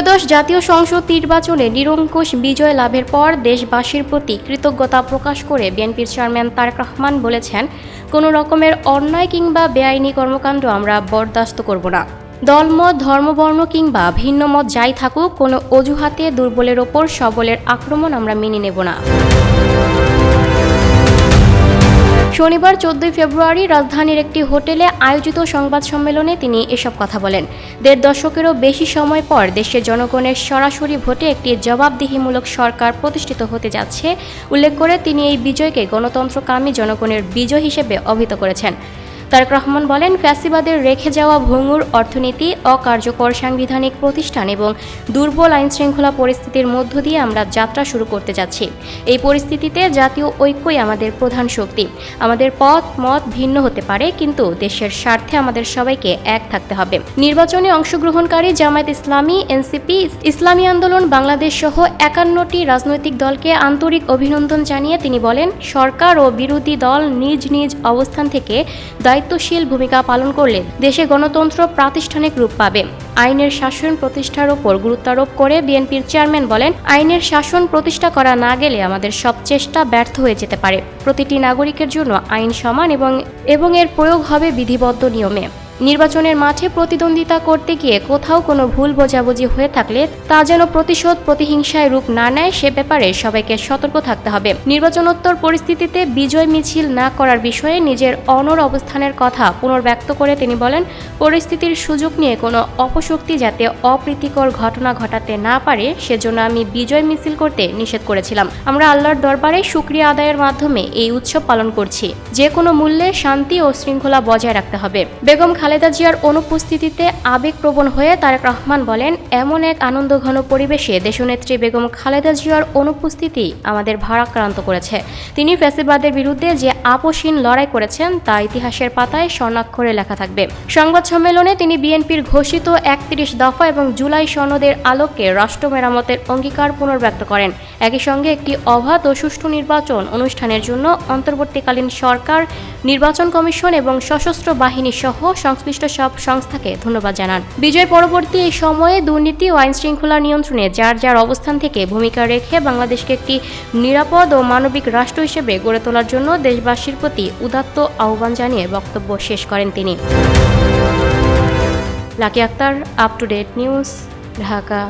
ত্রয়োদশ জাতীয় সংসদ নির্বাচনে নিরঙ্কুশ বিজয় লাভের পর দেশবাসীর প্রতি কৃতজ্ঞতা প্রকাশ করে বিএনপির চেয়ারম্যান তারেক রহমান বলেছেন, কোনো রকমের অন্যায় কিংবা বেআইনি কর্মকাণ্ড আমরা বরদাস্ত করব না। দলমত, ধর্মবর্ণ কিংবা ভিন্ন মত যাই থাকুক, কোনো অজুহাতে দুর্বলের ওপর সবলের আক্রমণ আমরা মেনে নেব না। শনিবার চোদ্দই ফেব্রুয়ারি রাজধানীর একটি হোটেলে আয়োজিত সংবাদ সম্মেলনে তিনি এসব কথা বলেন। দেড় দশকেরও বেশি সময় পর দেশের জনগণের সরাসরি ভোটে একটি জবাবদিহিমূলক সরকার প্রতিষ্ঠিত হতে যাচ্ছে, উল্লেখ করে তিনি এই বিজয়কে গণতন্ত্রকামী জনগণের বিজয় হিসেবে অভিহিত করেছেন। তারেক রহমান বলেন, ফ্যাসিবাদের রেখে যাওয়া ভঙ্গুর অর্থনীতি অকার্যকর সাংবিধানিক প্রতিষ্ঠান এবং দুর্বল আইনশৃঙ্খলা পরিস্থিতির মধ্য দিয়ে আমরা যাত্রা শুরু করতে যাচ্ছি। এই পরিস্থিতিতে জাতীয় ঐক্যই আমাদের প্রধান শক্তি। আমাদের পথ, মত ভিন্ন হতে পারে, কিন্তু দেশের স্বার্থে আমাদের সবাইকে এক থাকতে হবে। নির্বাচনে অংশগ্রহণকারী জামায়াত ইসলামী, এনসিপি, ইসলামী আন্দোলন, বাংলাদেশ সহ একান্নটি রাজনৈতিক দলকে আন্তরিক অভিনন্দন জানিয়ে তিনি বলেন, সরকার ও বিরোধী দল নিজ নিজ অবস্থান থেকে দায়িত্বশীল ভূমিকা পালন করলে দেশে গণতন্ত্র প্রাতিষ্ঠানিক রূপ পাবে। আইনের শাসন প্রতিষ্ঠার ওপর গুরুত্বারোপ করে বিএনপির চেয়ারম্যান বলেন, আইনের শাসন প্রতিষ্ঠা করা না গেলে আমাদের সব চেষ্টা ব্যর্থ হয়ে যেতে পারে। প্রতিটি নাগরিকের জন্য আইন সমান এবং এবং এর প্রয়োগ হবে বিধিবদ্ধ নিয়মে। নির্বাচনের মাঠে প্রতিদ্বন্দ্বিতা করতে গিয়ে কোথাও কোনো ভুল বোঝাবুঝি হয়ে থাকলে তা যেন প্রতিশোধ, প্রতিহিংসায় রূপ না নেয়, সে ব্যাপারে সবাইকে সতর্ক থাকতে হবে। নির্বাচনোত্তর পরিস্থিতিতে বিজয় মিছিল না করার বিষয়ে নিজের অনর অবস্থানের কথা পুনর্ব্যক্ত করে তিনি বলেন, পরিস্থিতির সুযোগ নিয়ে কোনো অপশক্তি যাতে অপ্রীতিকর ঘটনা ঘটাতে না পারে, সেজন্য আমি বিজয় মিছিল করতে নিষেধ করেছিলাম। আমরা আল্লাহর দরবারে সুক্রিয়া আদায়ের মাধ্যমে এই উৎসব পালন করছি। যে কোনো মূল্যে শান্তি ও শৃঙ্খলা বজায় রাখতে হবে। বেগম খালেদা জিয়ার অনুপস্থিতিতে আবেগপ্রবণ হয়ে তারেক রহমান বলেন, এমন এক আনন্দঘন পরিবেশে দেশনেত্রী বেগম খালেদা জিয়ার অনুপস্থিতি আমাদের ভারাক্রান্ত করেছে। তিনি ফ্যাসিবাদের বিরুদ্ধে যে আপোষহীন লড়াই করেছেন, তা ইতিহাসের পাতায় স্বর্ণাক্ষরে লেখা থাকবে। সংবাদ সম্মেলনে তিনি বিএনপির ঘোষিত একত্রিশ দফা এবং জুলাই সনদের আলোকে রাষ্ট্র মেরামতের অঙ্গীকার পুনর্ব্যক্ত করেন। একই সঙ্গে একটি অবাধ ও সুষ্ঠু নির্বাচন অনুষ্ঠানের জন্য অন্তর্বর্তীকালীন সরকার, নির্বাচন কমিশন এবং সশস্ত্র বাহিনী সহ সংশ্লিষ্ট সব সংস্থাকে ধন্যবাদ জানান। বিজয় পরবর্তী এই সময়ে দুর্নীতি ও আইন শৃঙ্খলা নিয়ন্ত্রণে যার যার অবস্থান থেকে ভূমিকা রেখে বাংলাদেশকে একটি নিরাপদ ও মানবিক রাষ্ট্র হিসেবে গড়ে তোলার জন্য দেশবাসীর প্রতি উদাত্ত আহ্বান জানিয়ে বক্তব্য শেষ করেন তিনি। Lucky Akter up to date news Dhaka.